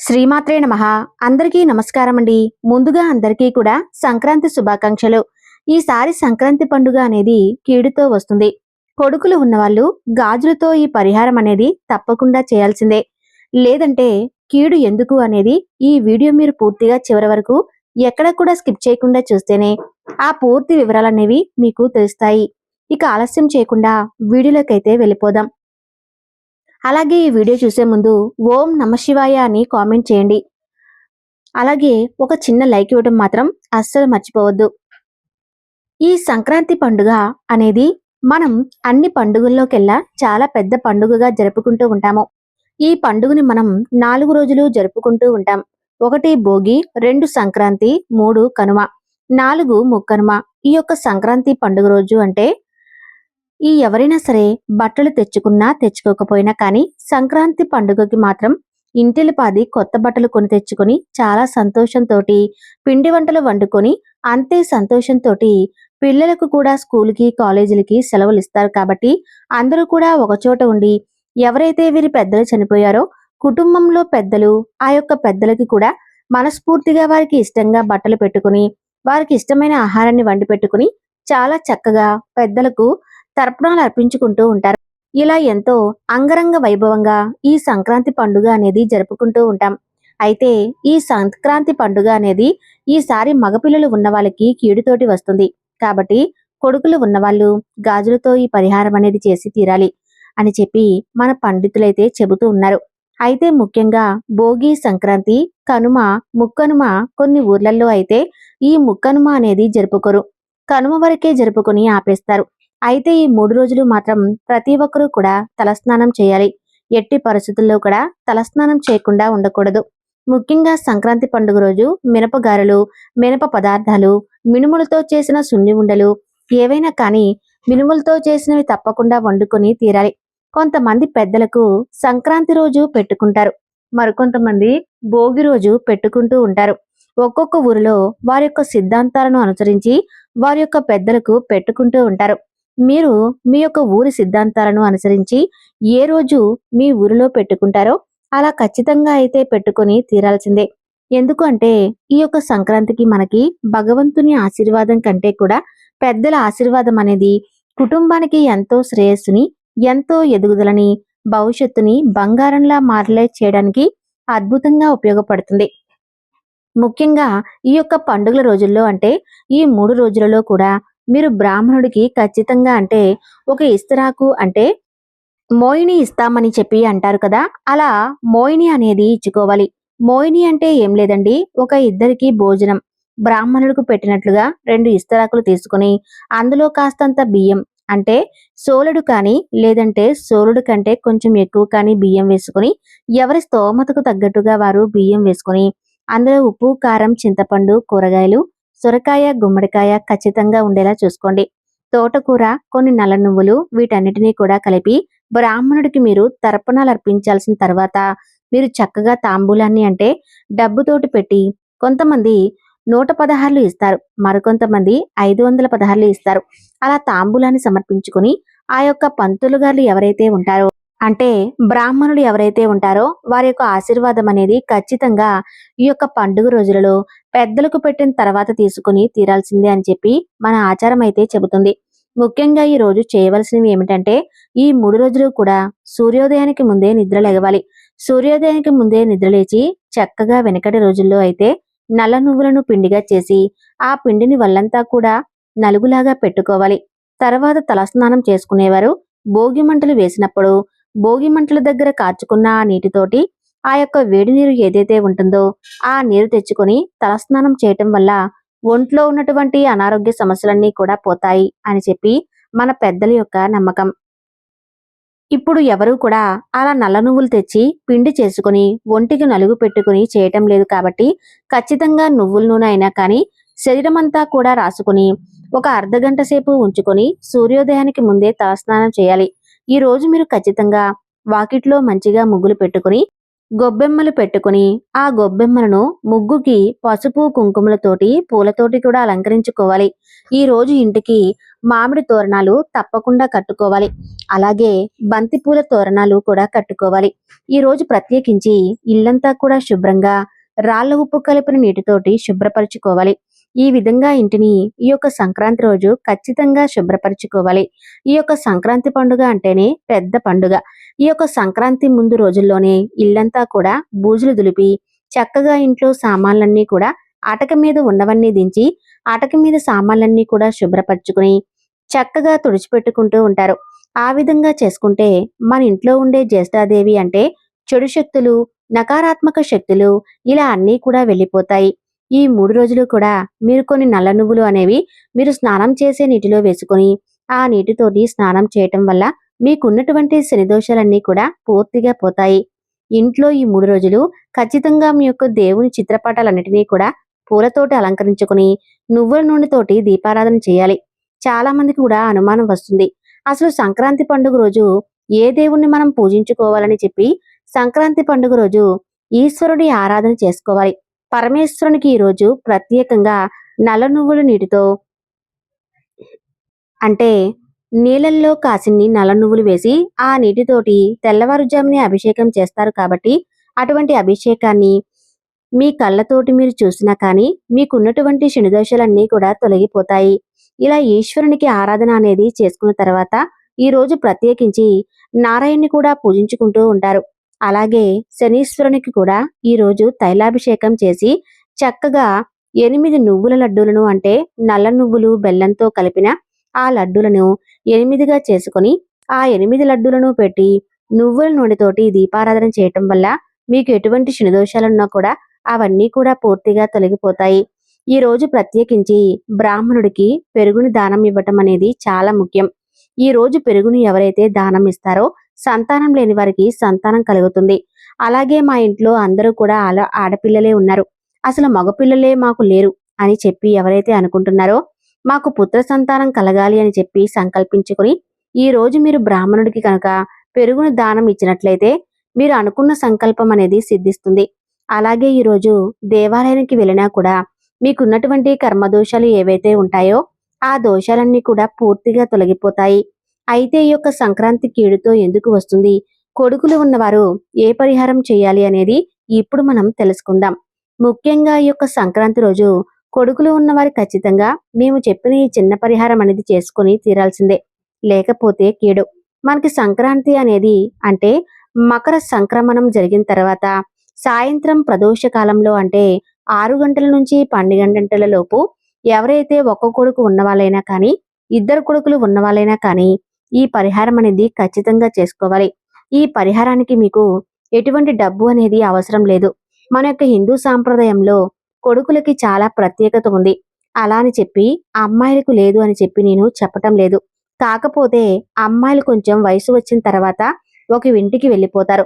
శ్రీమాత్రే నమ. అందరికీ నమస్కారం అండి ముందుగా అందరికీ కూడా సంక్రాంతి శుభాకాంక్షలు. ఈసారి సంక్రాంతి పండుగ అనేది కీడుతో వస్తుంది. కొడుకులు ఉన్నవాళ్ళు గాజులతో ఈ పరిహారం అనేది తప్పకుండా చేయాల్సిందే. లేదంటే కీడు ఎందుకు అనేది ఈ వీడియో మీరు పూర్తిగా చివరి వరకు ఎక్కడ కూడా స్కిప్ చేయకుండా చూస్తేనే ఆ పూర్తి వివరాలు అనేవి మీకు తెలుస్తాయి. ఇక ఆలస్యం చేయకుండా వీడియోలోకైతే వెళ్ళిపోదాం. అలాగే ఈ వీడియో చూసే ముందు ఓం నమ శివాయ అని కామెంట్ చేయండి. అలాగే ఒక చిన్న లైక్ ఇవ్వడం మాత్రం అస్సలు మర్చిపోవద్దు. ఈ సంక్రాంతి పండుగ అనేది మనం అన్ని పండుగల్లోకెల్లా చాలా పెద్ద పండుగగా జరుపుకుంటూ ఉంటాము. ఈ పండుగని మనం నాలుగు రోజులు జరుపుకుంటూ ఉంటాం. ఒకటి భోగి రెండు సంక్రాంతి మూడు కనుమ. నాలుగు ముక్కనుమ. ఈ యొక్క సంక్రాంతి పండుగ రోజు అంటే ఈ ఎవరైనా సరే బట్టలు తెచ్చుకున్నా తెచ్చుకోకపోయినా కానీ సంక్రాంతి పండుగకి మాత్రం ఇంటిలిపాది కొత్త బట్టలు కొని తెచ్చుకొని చాలా సంతోషంతో పిండి వంటలు వండుకొని అంతే సంతోషంతో పిల్లలకు కూడా స్కూల్కి కాలేజీలకి సెలవులు ఇస్తారు కాబట్టి అందరూ కూడా ఒకచోట ఉండి ఎవరైతే వీరి పెద్దలు చనిపోయారో కుటుంబంలో పెద్దలు ఆ యొక్క పెద్దలకి కూడా మనస్ఫూర్తిగా వారికి ఇష్టంగా బట్టలు పెట్టుకుని వారికి ఇష్టమైన ఆహారాన్ని వండి పెట్టుకుని చాలా చక్కగా పెద్దలకు తర్పణాలు అర్పించుకుంటూ ఉంటారు. ఇలా ఎంతో అంగరంగ వైభవంగా ఈ సంక్రాంతి పండుగ అనేది జరుపుకుంటూ ఉంటాం. అయితే ఈ సంక్రాంతి పండుగ అనేది ఈసారి మగపిల్లలు ఉన్న వాళ్ళకి కీడుతోటి వస్తుంది. కాబట్టి కొడుకులు ఉన్నవాళ్ళు గాజులతో ఈ పరిహారం అనేది చేసి తీరాలి అని చెప్పి మన పండితులైతే చెబుతూ ఉన్నారు. అయితే ముఖ్యంగా భోగి సంక్రాంతి కనుమ ముక్కనుమ కొన్ని ఊర్లలో అయితే ఈ ముక్కనుమ అనేది జరుపుకోరు. కనుమ వరకే జరుపుకొని ఆపేస్తారు. అయితే ఈ మూడు రోజులు మాత్రం ప్రతి ఒక్కరూ కూడా తలస్నానం చేయాలి. ఎట్టి పరిస్థితుల్లో కూడా తలస్నానం చేయకుండా ఉండకూడదు. ముఖ్యంగా సంక్రాంతి పండుగ రోజు మినపగారెలు మినప పదార్థాలు మినుములతో చేసిన సున్ని ఉండలు ఏవైనా కానీ మినుములతో చేసినవి తప్పకుండా వండుకొని తీరాలి. కొంతమంది పెద్దలకు సంక్రాంతి రోజు పెట్టుకుంటారు. మరికొంతమంది భోగి రోజు పెట్టుకుంటూ ఉంటారు. ఒక్కొక్క ఊరిలో వారి యొక్క సిద్ధాంతాలను అనుసరించి వారి యొక్క పెద్దలకు పెట్టుకుంటూ ఉంటారు. మీరు మీ యొక్క ఊరి సిద్ధాంతాలను అనుసరించి ఏ రోజు మీ ఊరిలో పెట్టుకుంటారో అలా ఖచ్చితంగా అయితే పెట్టుకొని తీరాల్సిందే. ఎందుకు అంటే ఈ యొక్క సంక్రాంతికి మనకి భగవంతుని ఆశీర్వాదం కంటే కూడా పెద్దల ఆశీర్వాదం అనేది కుటుంబానికి ఎంతో శ్రేయస్సుని ఎంతో ఎదుగుదలని భవిష్యత్తుని బంగారంలా మారలే చేయడానికి అద్భుతంగా ఉపయోగపడుతుంది. ముఖ్యంగా ఈ యొక్క పండుగల రోజుల్లో అంటే ఈ మూడు రోజులలో కూడా మీరు బ్రాహ్మణుడికి ఖచ్చితంగా అంటే ఒక ఇస్తరాకు అంటే మోయిని ఇస్తామని చెప్పి అంటారు కదా అలా మోయిని అనేది ఇచ్చుకోవాలి. మోయిని అంటే ఏం లేదండి ఒక ఇద్దరికి భోజనం. బ్రాహ్మణుడికి పెట్టినట్లుగా రెండు ఇస్తరాకులు తీసుకుని అందులో కాస్తంత బియ్యం అంటే సోలుడు కానీ లేదంటే సోలుడు కంటే కొంచెం ఎక్కువ కానీ బియ్యం వేసుకుని ఎవరి స్తోమతకు తగ్గట్టుగా వారు బియ్యం వేసుకుని అందులో ఉప్పు కారం చింతపండు కూరగాయలు సొరకాయ గుమ్మడికాయ ఖచ్చితంగా ఉండేలా చూసుకోండి. తోటకూర కొన్ని నల్ల నువ్వులు వీటన్నిటినీ కూడా కలిపి బ్రాహ్మణుడికి మీరు తర్పణాలు అర్పించాల్సిన తర్వాత మీరు చక్కగా తాంబూలాన్ని అంటే డబ్బుతోటి పెట్టి కొంతమంది నూట పదహారులు ఇస్తారు. మరికొంతమంది ఐదు వందల పదహారులు ఇస్తారు. అలా తాంబూలాన్ని సమర్పించుకుని ఆ యొక్క పంతులు గారు ఎవరైతే ఉంటారో అంటే బ్రాహ్మణులు ఎవరైతే ఉంటారో వారి యొక్క ఆశీర్వాదం అనేది ఖచ్చితంగా ఈ యొక్క పండుగ రోజులలో పెద్దలకు పెట్టిన తర్వాత తీసుకుని తీరాల్సిందే అని చెప్పి మన ఆచారం అయితే చెబుతుంది. ముఖ్యంగా ఈ రోజు చేయవలసినవి ఏమిటంటే ఈ మూడు రోజులు కూడా సూర్యోదయానికి ముందే నిద్ర లెగవాలి సూర్యోదయానికి ముందే నిద్రలేచి చక్కగా వెనకటి రోజుల్లో అయితే నల్ల నువ్వులను పిండిగా చేసి ఆ పిండిని వల్లంతా కూడా నలుగులాగా పెట్టుకోవాలి. తర్వాత తలస్నానం చేసుకునేవారు. భోగి మంటలు వేసినప్పుడు భోగి మంటల దగ్గర కాచుకున్న ఆ నీటితోటి ఆ యొక్క వేడి నీరు ఏదైతే ఉంటుందో ఆ నీరు తెచ్చుకొని తలస్నానం చేయటం వల్ల ఒంట్లో ఉన్నటువంటి అనారోగ్య సమస్యలన్నీ కూడా పోతాయి అని చెప్పి మన పెద్దల యొక్క నమ్మకం. ఇప్పుడు ఎవరు కూడా అలా నల్ల నువ్వులు తెచ్చి పిండి చేసుకుని ఒంటికి నలుగు పెట్టుకుని చేయటం లేదు కాబట్టి ఖచ్చితంగా నువ్వుల నూనె అయినా కానీ శరీరం అంతా కూడా రాసుకుని ఒక అర్ధ గంట సేపు ఉంచుకొని సూర్యోదయానికి ముందే తలస్నానం చేయాలి. ఈ రోజు మీరు ఖచ్చితంగా వాకిట్లో మంచిగా ముగ్గులు పెట్టుకుని గొబ్బెమ్మలు పెట్టుకుని ఆ గొబ్బెమ్మలను ముగ్గుకి పసుపు కుంకుమలతోటి పూలతోటి కూడా అలంకరించుకోవాలి. ఈ రోజు ఇంటికి మామిడి తోరణాలు తప్పకుండా కట్టుకోవాలి. అలాగే బంతిపూల తోరణాలు కూడా కట్టుకోవాలి. ఈ రోజు ప్రత్యేకించి ఇల్లంతా కూడా శుభ్రంగా రాళ్ళ ఉప్పు కలిపిన నీటితోటి శుభ్రపరచుకోవాలి. ఈ విధంగా ఇంటిని ఈ యొక్క సంక్రాంతి రోజు ఖచ్చితంగా శుభ్రపరచుకోవాలి. ఈ యొక్క సంక్రాంతి పండుగ అంటేనే పెద్ద పండుగ. ఈ యొక్క సంక్రాంతి ముందు రోజుల్లోనే ఇల్లంతా కూడా బూజులు దులిపి చక్కగా ఇంట్లో సామాన్లన్నీ కూడా ఆటక మీద ఉన్నవన్నీ దించి ఆటక మీద సామాన్లన్నీ కూడా శుభ్రపరచుకుని చక్కగా తుడిచిపెట్టుకుంటూ ఉంటారు. ఆ విధంగా చేసుకుంటే మన ఇంట్లో ఉండే జ్యేష్ఠాదేవి అంటే చెడు శక్తులు నకారాత్మక శక్తులు ఇలా అన్నీ కూడా వెళ్ళిపోతాయి. ఈ మూడు రోజులు కూడా మీరు కొన్ని నల్ల నువ్వులు అనేవి మీరు స్నానం చేసే నీటిలో వేసుకొని ఆ నీటితోటి స్నానం చేయటం వల్ల మీకున్నటువంటి శని దోషాలన్నీ కూడా పూర్తిగా పోతాయి. ఇంట్లో ఈ మూడు రోజులు ఖచ్చితంగా మీ యొక్క దేవుని చిత్రపటాలన్నిటినీ కూడా పూలతోటి అలంకరించుకుని నువ్వుల నూనెతోటి దీపారాధన చేయాలి. చాలా మందికి కూడా అనుమానం వస్తుంది. అసలు సంక్రాంతి పండుగ రోజు ఏ దేవుణ్ణి మనం పూజించుకోవాలని చెప్పి సంక్రాంతి పండుగ రోజు ఈశ్వరుడి ఆరాధన చేసుకోవాలి. పరమేశ్వరునికి ఈ రోజు ప్రత్యేకంగా నల్ల నువ్వుల నీటితో అంటే నీళ్ళల్లో కాసిన్ని నల్ల నువ్వులు వేసి ఆ నీటితోటి తెల్లవారుజామునే అభిషేకం చేస్తారు కాబట్టి అటువంటి అభిషేకాన్ని మీ కళ్ళతోటి మీరు చూసినా కానీ మీకున్నటువంటి శనిదోషాలన్నీ కూడా తొలగిపోతాయి. ఇలా ఈశ్వరునికి ఆరాధన అనేది చేసుకున్న తర్వాత ఈ రోజు ప్రత్యేకించి నారాయణ్ని కూడా పూజించుకుంటూ ఉంటారు. అలాగే శనీశ్వరునికి కూడా ఈ రోజు తైలాభిషేకం చేసి చక్కగా ఎనిమిది నువ్వుల లడ్డూలను అంటే నల్ల నువ్వులు బెల్లంతో కలిపిన ఆ లడ్డూలను ఎనిమిదిగా చేసుకొని ఆ ఎనిమిది లడ్డూలను పెట్టి నువ్వుల నూనెతోటి దీపారాధన చేయటం వల్ల మీకు ఎటువంటి శనిదోషాలున్నా కూడా అవన్నీ కూడా పూర్తిగా తొలగిపోతాయి. ఈ రోజు ప్రత్యేకించి బ్రాహ్మణుడికి పెరుగుని దానం ఇవ్వటం అనేది చాలా ముఖ్యం. ఈ రోజు పెరుగుని ఎవరైతే దానం ఇస్తారో సంతానం లేని వారికి సంతానం కలుగుతుంది. అలాగే మా ఇంట్లో అందరూ కూడా ఆడపిల్లలే ఉన్నారు. అసలు మగపిల్లలే మాకు లేరు అని చెప్పి ఎవరైతే అనుకుంటున్నారో మాకు పుత్ర సంతానం కలగాలి అని చెప్పి సంకల్పించుకుని ఈ రోజు మీరు బ్రాహ్మణుడికి కనుక పెరుగును దానం ఇచ్చినట్లయితే మీరు అనుకున్న సంకల్పం అనేది సిద్ధిస్తుంది. అలాగే ఈ రోజు దేవాలయానికి వెళ్ళినా కూడా మీకున్నటువంటి కర్మదోషాలు ఏవైతే ఉంటాయో ఆ దోషాలన్నీ కూడా పూర్తిగా తొలగిపోతాయి. అయితే ఈ యొక్క సంక్రాంతి కీడుతో ఎందుకు వస్తుంది? కొడుకులు ఉన్నవారు ఏ పరిహారం చేయాలి అనేది ఇప్పుడు మనం తెలుసుకుందాం. ముఖ్యంగా ఈ యొక్క సంక్రాంతి రోజు కొడుకులు ఉన్నవారు ఖచ్చితంగా మేము చెప్పిన ఈ చిన్న పరిహారం అనేది చేసుకుని తీరాల్సిందే. లేకపోతే కీడు. మనకి సంక్రాంతి అనేది అంటే మకర సంక్రమణం జరిగిన తర్వాత సాయంత్రం ప్రదోష కాలంలో అంటే ఆరు గంటల నుంచి పన్నెండు గంటల లోపు ఎవరైతే ఒక్క కొడుకు ఉన్నవాళ్ళైనా కానీ ఇద్దరు కొడుకులు ఉన్నవాళ్ళైనా కానీ ఈ పరిహారం అనేది ఖచ్చితంగా చేసుకోవాలి. ఈ పరిహారానికి మీకు ఎటువంటి డబ్బు అనేది అవసరం లేదు. మన యొక్క హిందూ సాంప్రదాయంలో కొడుకులకి చాలా ప్రత్యేకత ఉంది. అలా అని చెప్పి అమ్మాయిలకు లేదు అని చెప్పి నేను చెప్పటం లేదు. కాకపోతే అమ్మాయిలు కొంచెం వయసు వచ్చిన తర్వాత ఒక ఇంటికి వెళ్ళిపోతారు.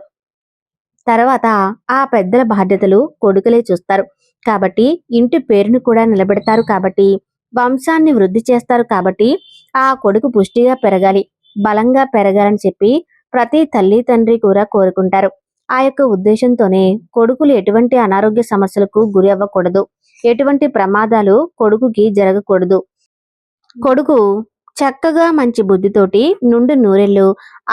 తర్వాత ఆ పెద్దల బాధ్యతలు కొడుకులే చూస్తారు. కాబట్టి ఇంటి పేరును కూడా నిలబెడతారు కాబట్టి వంశాన్ని వృద్ధి చేస్తారు కాబట్టి ఆ కొడుకు పుష్టిగా పెరగాలి బలంగా పెరగాలని చెప్పి ప్రతి తల్లి తండ్రి కూడా కోరుకుంటారు. ఆ యొక్క ఉద్దేశంతోనే కొడుకులు ఎటువంటి అనారోగ్య సమస్యలకు గురి అవ్వకూడదు. ఎటువంటి ప్రమాదాలు కొడుకుకి జరగకూడదు. కొడుకు చక్కగా మంచి బుద్ధితోటి నుండి నూరెళ్ళు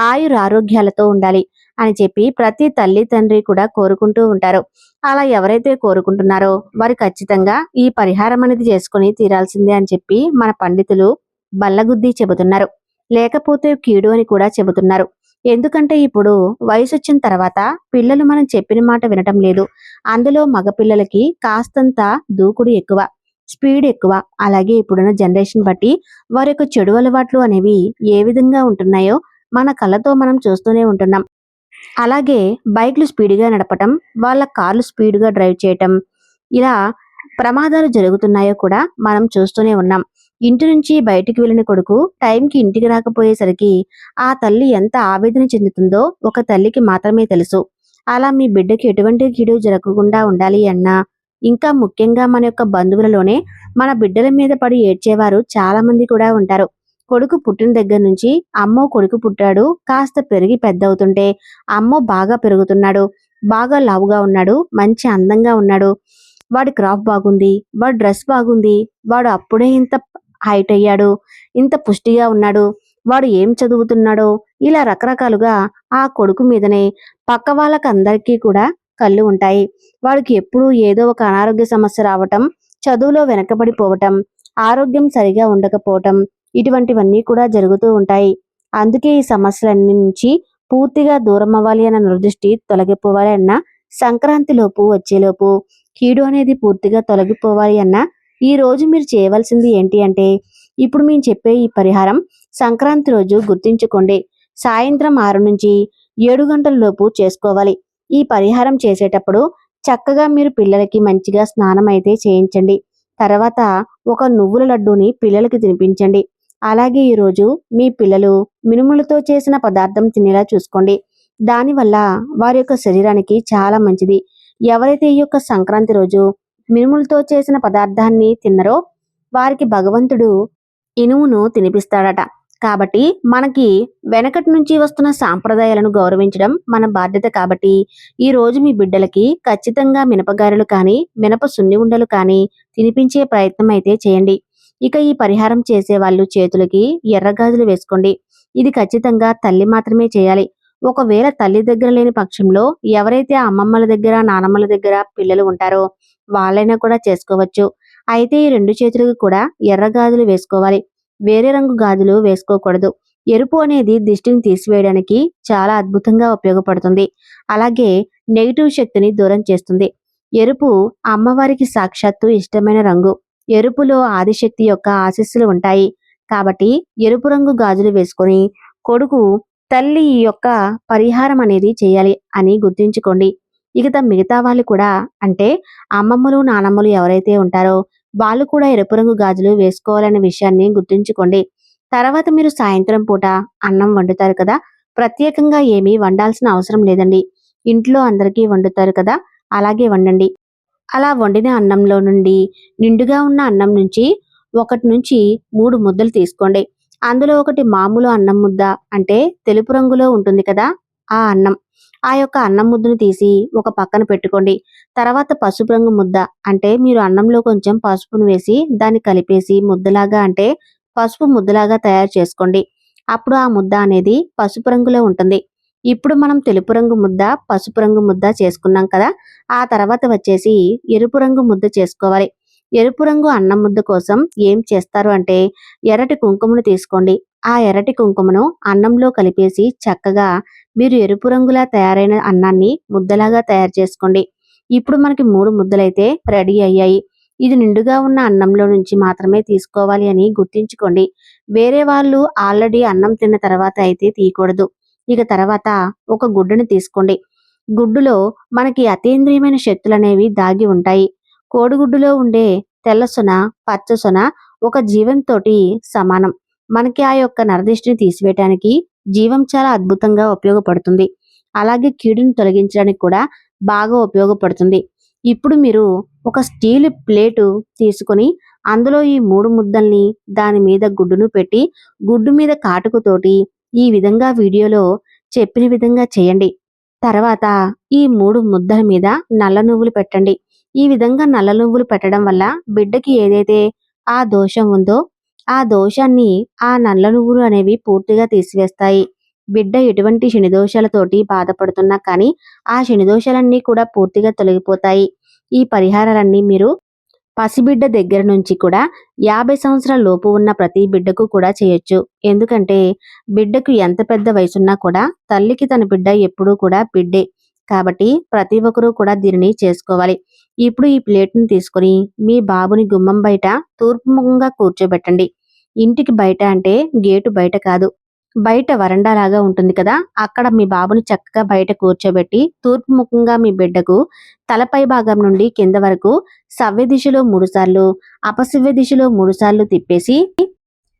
ఆయుర ఆరోగ్యాలతో ఉండాలి అని చెప్పి ప్రతి తల్లి తండ్రి కూడా కోరుకుంటూ ఉంటారు. అలా ఎవరైతే కోరుకుంటున్నారో వారు ఖచ్చితంగా ఈ పరిహారం అనేది చేసుకుని తీరాల్సిందే అని చెప్పి మన పండితులు బల్లగుద్ది చెబుతున్నారు. లేకపోతే కీడు అని కూడా చెబుతున్నారు. ఎందుకంటే ఇప్పుడు వయసు వచ్చిన తర్వాత పిల్లలు మనం చెప్పిన మాట వినటం లేదు. అందులో మగపిల్లలకి కాస్తంత దూకుడు ఎక్కువ స్పీడ్ ఎక్కువ. అలాగే ఇప్పుడున్న జనరేషన్ బట్టి వారి యొక్క చెడు అలవాట్లు అనేవి ఏ విధంగా ఉంటున్నాయో మన కళ్ళతో మనం చూస్తూనే ఉంటున్నాం. అలాగే బైక్లు స్పీడ్గా నడపటం వాళ్ళ కార్లు స్పీడ్గా డ్రైవ్ చేయటం ఇలా ప్రమాదాలు జరుగుతున్నాయో కూడా మనం చూస్తూనే ఉన్నాం. ఇంటి నుంచి బయటికి వెళ్ళిన కొడుకు టైంకి ఇంటికి రాకపోయేసరికి ఆ తల్లి ఎంత ఆవేదన చెందుతుందో ఒక తల్లికి మాత్రమే తెలుసు. అలా మీ బిడ్డకి ఎటువంటి కీడు జరగకుండా ఉండాలి అన్నా ఇంకా ముఖ్యంగా మన యొక్క బంధువులలోనే మన బిడ్డల మీద పడి ఏడ్చేవారు చాలా మంది కూడా ఉంటారు. కొడుకు పుట్టిన దగ్గర నుంచి అమ్మో కొడుకు పుట్టాడు కాస్త పెరిగి పెద్ద అవుతుంటే అమ్మో బాగా పెరుగుతున్నాడు బాగా లావుగా ఉన్నాడు మంచి అందంగా ఉన్నాడు వాడి క్రాప్ బాగుంది వాడి డ్రెస్ బాగుంది వాడు అప్పుడే ఇంత హైట్ అయ్యాడు ఇంత పుష్టిగా ఉన్నాడు. వాడు ఏం చదువుతున్నాడో ఇలా రకరకాలుగా ఆ కొడుకు మీదనే పక్క వాళ్ళకందరికీ కూడా కళ్ళు ఉంటాయి. వాడికి ఎప్పుడూ ఏదో ఒక అనారోగ్య సమస్య రావటం చదువులో వెనకబడిపోవటం ఆరోగ్యం సరిగా ఉండకపోవటం ఇటువంటివన్నీ కూడా జరుగుతూ ఉంటాయి. అందుకే ఈ సమస్యలన్నీ నుంచి పూర్తిగా దూరం అవ్వాలి అన్న నిర్దృష్టి తొలగిపోవాలి అన్న సంక్రాంతి లోపు వచ్చేలోపు కీడు అనేది పూర్తిగా తొలగిపోవాలి అన్న ఈ రోజు మీరు చేయవలసింది ఏంటి అంటే ఇప్పుడు మేము చెప్పే ఈ పరిహారం సంక్రాంతి రోజు గుర్తించుకోండి. సాయంత్రం ఆరు నుంచి ఏడు గంటల లోపు చేసుకోవాలి. ఈ పరిహారం చేసేటప్పుడు చక్కగా మీరు పిల్లలకి మంచిగా స్నానం అయితే చేయించండి. తర్వాత ఒక నువ్వుల లడ్డూని పిల్లలకి తినిపించండి. అలాగే ఈరోజు మీ పిల్లలు మినుములతో చేసిన పదార్థం తినేలా చూసుకోండి. దానివల్ల వారి యొక్క శరీరానికి చాలా మంచిది. ఎవరైతే ఈ యొక్క సంక్రాంతి రోజు మినుములతో చేసిన పదార్థాన్ని తిన్నరో వారికి భగవంతుడు ఇనుమును తినిపిస్తాడట. కాబట్టి మనకి వెనకటి నుంచి వస్తున్న సాంప్రదాయాలను గౌరవించడం మన బాధ్యత కాబట్టి ఈ రోజు మీ బిడ్డలకి ఖచ్చితంగా మినపగారెలు కానీ మినప సున్ని ఉండలు కానీ తినిపించే ప్రయత్నం అయితే చేయండి. ఇక ఈ పరిహారం చేసే వాళ్ళు చేతులకి ఎర్రగాజులు వేసుకోండి. ఇది ఖచ్చితంగా తల్లి మాత్రమే చేయాలి. ఒకవేళ తల్లి దగ్గర లేని పక్షంలో ఎవరైతే అమ్మమ్మల దగ్గర నానమ్మల దగ్గర పిల్లలు ఉంటారో వాళ్ళైనా కూడా చేసుకోవచ్చు. అయితే ఈ రెండు చేతులకు కూడా ఎర్ర గాజులు వేసుకోవాలి. వేరే రంగు గాజులు వేసుకోకూడదు. ఎరుపు అనేది దిష్టిని తీసివేయడానికి చాలా అద్భుతంగా ఉపయోగపడుతుంది. అలాగే నెగిటివ్ శక్తిని దూరం చేస్తుంది. ఎరుపు అమ్మవారికి సాక్షాత్తు ఇష్టమైన రంగు. ఎరుపులో ఆదిశక్తి యొక్క ఆశీస్సులు ఉంటాయి. కాబట్టి ఎరుపు రంగు గాజులు వేసుకొని కొడుకు తల్లి ఈ యొక్క పరిహారం అనేది చేయాలి అని గుర్తుంచుకోండి. ఇక మిగతా వాళ్ళు కూడా అంటే అమ్మమ్మలు నానమ్మలు ఎవరైతే ఉంటారో వాళ్ళు కూడా ఎరుపు రంగు గాజులు వేసుకోవాలనే విషయాన్ని గుర్తుంచుకోండి. తర్వాత మీరు సాయంత్రం పూట అన్నం వండుతారు కదా ప్రత్యేకంగా ఏమీ వండాల్సిన అవసరం లేదండి. ఇంట్లో అందరికీ వండుతారు కదా అలాగే వండండి. అలా వండిన అన్నంలో నుండి నిండుగా ఉన్న అన్నం నుంచి ఒకటి నుంచి మూడు ముద్దలు తీసుకోండి. అందులో ఒకటి మామూలు అన్నం ముద్ద అంటే తెలుపు రంగులో ఉంటుంది కదా ఆ అన్నం. ఆ యొక్క అన్నం ముద్దను తీసి ఒక పక్కన పెట్టుకోండి. తర్వాత పసుపు రంగు ముద్ద అంటే మీరు అన్నంలో కొంచెం పసుపును వేసి దాన్ని కలిపేసి ముద్దలాగా అంటే పసుపు ముద్దలాగా తయారు చేసుకోండి. అప్పుడు ఆ ముద్ద అనేది పసుపు రంగులో ఉంటుంది. ఇప్పుడు మనం తెలుపు రంగు ముద్ద పసుపు రంగు ముద్ద చేసుకున్నాం కదా ఆ తర్వాత వచ్చేసి ఎరుపు రంగు ముద్ద చేసుకోవాలి. ఎరుపు రంగు అన్నం ముద్ద కోసం ఏం చేస్తారు అంటే ఎర్రటి కుంకుమను తీసుకోండి. ఆ ఎర్రటి కుంకుమను అన్నంలో కలిపేసి చక్కగా మీరు ఎరుపు రంగులా తయారైన అన్నాన్ని ముద్దలాగా తయారు చేసుకోండి. ఇప్పుడు మనకి మూడు ముద్దలైతే రెడీ అయ్యాయి. ఇది నిండుగా ఉన్న అన్నంలో నుంచి మాత్రమే తీసుకోవాలి అని గుర్తుంచుకోండి. వేరే వాళ్ళు ఆల్రెడీ అన్నం తిన్న తర్వాత అయితే తీయకూడదు. ఇక తర్వాత ఒక గుడ్డుని తీసుకోండి. గుడ్డులో మనకి అతీంద్రియమైన శక్తులు అనేవి దాగి ఉంటాయి. కోడిగుడ్డులో ఉండే తెల్ల సొన పచ్చ సొన ఒక జీవంతోటి సమానం. మనకి ఆ యొక్క నరదిష్టిని తీసివేయటానికి జీవం చాలా అద్భుతంగా ఉపయోగపడుతుంది. అలాగే కీడుని తొలగించడానికి కూడా బాగా ఉపయోగపడుతుంది. ఇప్పుడు మీరు ఒక స్టీల్ ప్లేటు తీసుకొని అందులో ఈ మూడు ముద్దల్ని దాని మీద గుడ్డును పెట్టి గుడ్డు మీద కాటుకుతోటి ఈ విధంగా వీడియోలో చెప్పిన విధంగా చేయండి. తర్వాత ఈ మూడు ముద్దల మీద నల్ల నువ్వులు పెట్టండి. ఈ విధంగా నల్ల నువ్వులు పెట్టడం వల్ల బిడ్డకి ఏదైతే ఆ దోషం ఉందో ఆ దోషాన్ని ఆ నల్ల నువ్వులు అనేవి పూర్తిగా తీసివేస్తాయి. బిడ్డ ఎటువంటి శని దోషాలతోటి బాధపడుతున్నా కానీ ఆ శని దోషాలన్నీ కూడా పూర్తిగా తొలగిపోతాయి. ఈ పరిహారాలన్నీ మీరు పసిబిడ్డ దగ్గర నుంచి కూడా యాభై సంవత్సరాల లోపు ఉన్న ప్రతి బిడ్డకు కూడా చేయొచ్చు. ఎందుకంటే బిడ్డకు ఎంత పెద్ద వయసున్నా కూడా తల్లికి తన బిడ్డ ఎప్పుడూ కూడా బిడ్డే. కాబట్టి ప్రతి ఒక్కరూ కూడా దీనిని చేసుకోవాలి. ఇప్పుడు ఈ ప్లేట్ను తీసుకొని మీ బాబుని గుమ్మం బయట తూర్పు ముఖంగా కూర్చోబెట్టండి. ఇంటికి బయట అంటే గేటు బయట కాదు. బయట వరండా లాగా ఉంటుంది కదా అక్కడ మీ బాబుని చక్కగా బయట కూర్చోబెట్టి తూర్పు ముఖంగా మీ బిడ్డకు తలపై భాగం నుండి కింద వరకు సవ్య దిశలో మూడుసార్లు అపసవ్య దిశలో మూడుసార్లు తిప్పేసి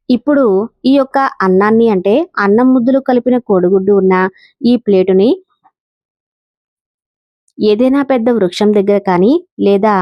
ఇప్పుడు ఈ యొక్క అన్నాన్ని అంటే అన్నం ముద్దులు కలిపిన కోడిగుడ్డు ఉన్న ఈ ప్లేటుని ఏదైనా పెద్ద వృక్షం దగ్గర కానీ లేదా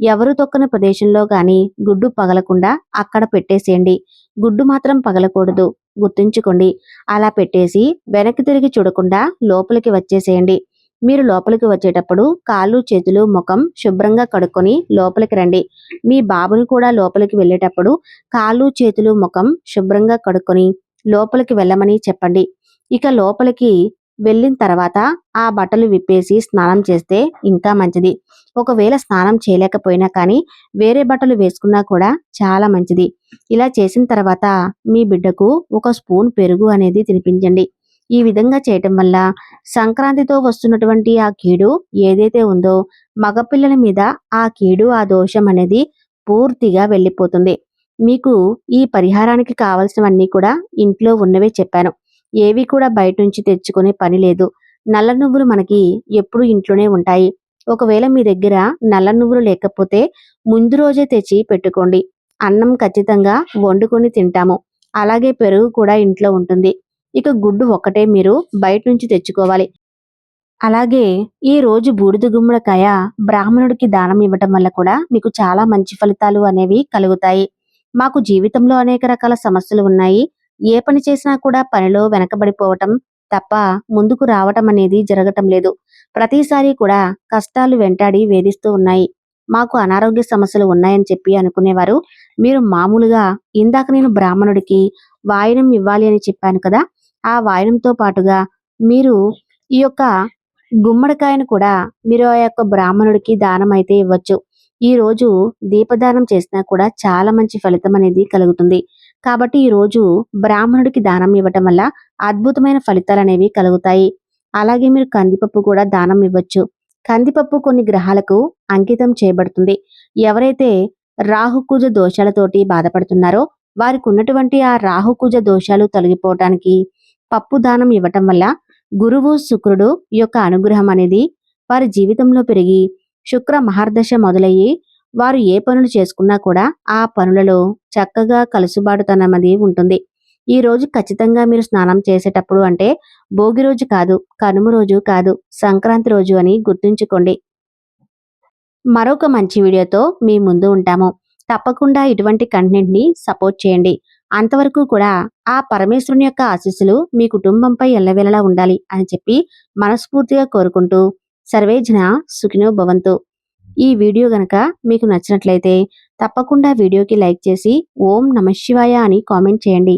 ఎవరు తొక్కని ప్రదేశంలో కానీ గుడ్డు పగలకుండా అక్కడ పెట్టేసేయండి. గుడ్డు మాత్రం పగలకూడదు. గుర్తుంచుకోండి. అలా పెట్టేసి వెనక్కి తిరిగి చూడకుండా లోపలికి వచ్చేసేయండి. మీరు లోపలికి వచ్చేటప్పుడు కాళ్ళు చేతులు ముఖం శుభ్రంగా కడుక్కొని లోపలికి రండి. మీ బాబుని కూడా లోపలికి వెళ్ళేటప్పుడు కాళ్ళు చేతులు ముఖం శుభ్రంగా కడుక్కొని లోపలికి వెళ్ళమని చెప్పండి. ఇక లోపలికి వెళ్ళిన తర్వాత ఆ బట్టలు విప్పేసి స్నానం చేస్తే ఇంకా మంచిది. ఒకవేళ స్నానం చేయలేకపోయినా కానీ వేరే బట్టలు వేసుకున్నా కూడా చాలా మంచిది. ఇలా చేసిన తర్వాత మీ బిడ్డకు ఒక స్పూన్ పెరుగు అనేది తినిపించండి. ఈ విధంగా చేయటం వల్ల సంక్రాంతితో వస్తున్నటువంటి ఆ కీడు ఏదైతే ఉందో మగపిల్లల మీద ఆ కీడు ఆ దోషం అనేది పూర్తిగా వెళ్ళిపోతుంది. మీకు ఈ పరిహారానికి కావలసినవన్నీ కూడా ఇంట్లో ఉన్నవే చెప్పాను. ఏవి కూడా బయట నుంచి తెచ్చుకునే పని లేదు. నల్ల నువ్వులు మనకి ఎప్పుడు ఇంట్లోనే ఉంటాయి. ఒకవేళ మీ దగ్గర నల్ల నువ్వులు లేకపోతే ముందు రోజే తెచ్చి పెట్టుకోండి. అన్నం ఖచ్చితంగా వండుకొని తింటాము. అలాగే పెరుగు కూడా ఇంట్లో ఉంటుంది. ఇక గుడ్డు ఒక్కటే మీరు బయట నుంచి తెచ్చుకోవాలి. అలాగే ఈ రోజు బూడిద గుమ్మడికాయ బ్రాహ్మణుడికి దానం ఇవ్వటం వల్ల కూడా మీకు చాలా మంచి ఫలితాలు అనేవి కలుగుతాయి. మాకు జీవితంలో అనేక రకాల సమస్యలు ఉన్నాయి. ఏ పని చేసినా కూడా పనిలో వెనకబడిపోవటం తప్ప ముందుకు రావటం అనేది జరగటం లేదు. ప్రతిసారి కూడా కష్టాలు వెంటాడి వేధిస్తూ ఉన్నాయి. మాకు అనారోగ్య సమస్యలు ఉన్నాయని చెప్పి అనుకునేవారు. మీరు మామూలుగా ఇందాక నేను బ్రాహ్మణుడికి వాయనం ఇవ్వాలి అని చెప్పాను కదా ఆ వాయనంతో పాటుగా మీరు ఈ యొక్క గుమ్మడికాయను కూడా మీరు ఆ యొక్క బ్రాహ్మణుడికి దానం అయితే ఇవ్వచ్చు. ఈ రోజు దీపదానం చేసినా కూడా చాలా మంచి ఫలితం అనేది కలుగుతుంది. కాబట్టి ఈ రోజు బ్రాహ్మణుడికి దానం ఇవ్వటం వల్ల అద్భుతమైన ఫలితాలు అనేవి కలుగుతాయి. అలాగే మీరు కందిపప్పు కూడా దానం ఇవ్వచ్చు. కందిపప్పు కొన్ని గ్రహాలకు అంకితం చేయబడుతుంది. ఎవరైతే రాహుకుజ దోషాలతోటి బాధపడుతున్నారో వారికి ఉన్నటువంటి ఆ రాహుకుజ దోషాలు తొలగిపోవటానికి పప్పు దానం ఇవ్వటం వల్ల గురువు శుక్రుడు యొక్క అనుగ్రహం అనేది వారి జీవితంలో పెరిగి శుక్ర మహర్దశ మొదలయ్యి వారు ఏ పనులు చేసుకున్నా కూడా ఆ పనులలో చక్కగా కలుసుబాటుతనమది ఉంటుంది. ఈ రోజు ఖచ్చితంగా మీరు స్నానం చేసేటప్పుడు అంటే భోగి రోజు కాదు కనుమ రోజు కాదు సంక్రాంతి రోజు అని గుర్తుంచుకోండి. మరొక మంచి వీడియోతో మీ ముందు ఉంటాము. తప్పకుండా ఇటువంటి కంటెంట్ని సపోర్ట్ చేయండి. అంతవరకు కూడా ఆ పరమేశ్వరుని యొక్క ఆశీస్సులు మీ కుటుంబంపై ఎల్లవేళలా ఉండాలి అని చెప్పి మనస్ఫూర్తిగా కోరుకుంటూ సర్వేజన సుఖినో భవంతు. ఈ వీడియో గనక మీకు నచ్చినట్లయితే తప్పకుండా వీడియోకి లైక్ చేసి ఓం నమ శివాయ అని కామెంట్ చేయండి.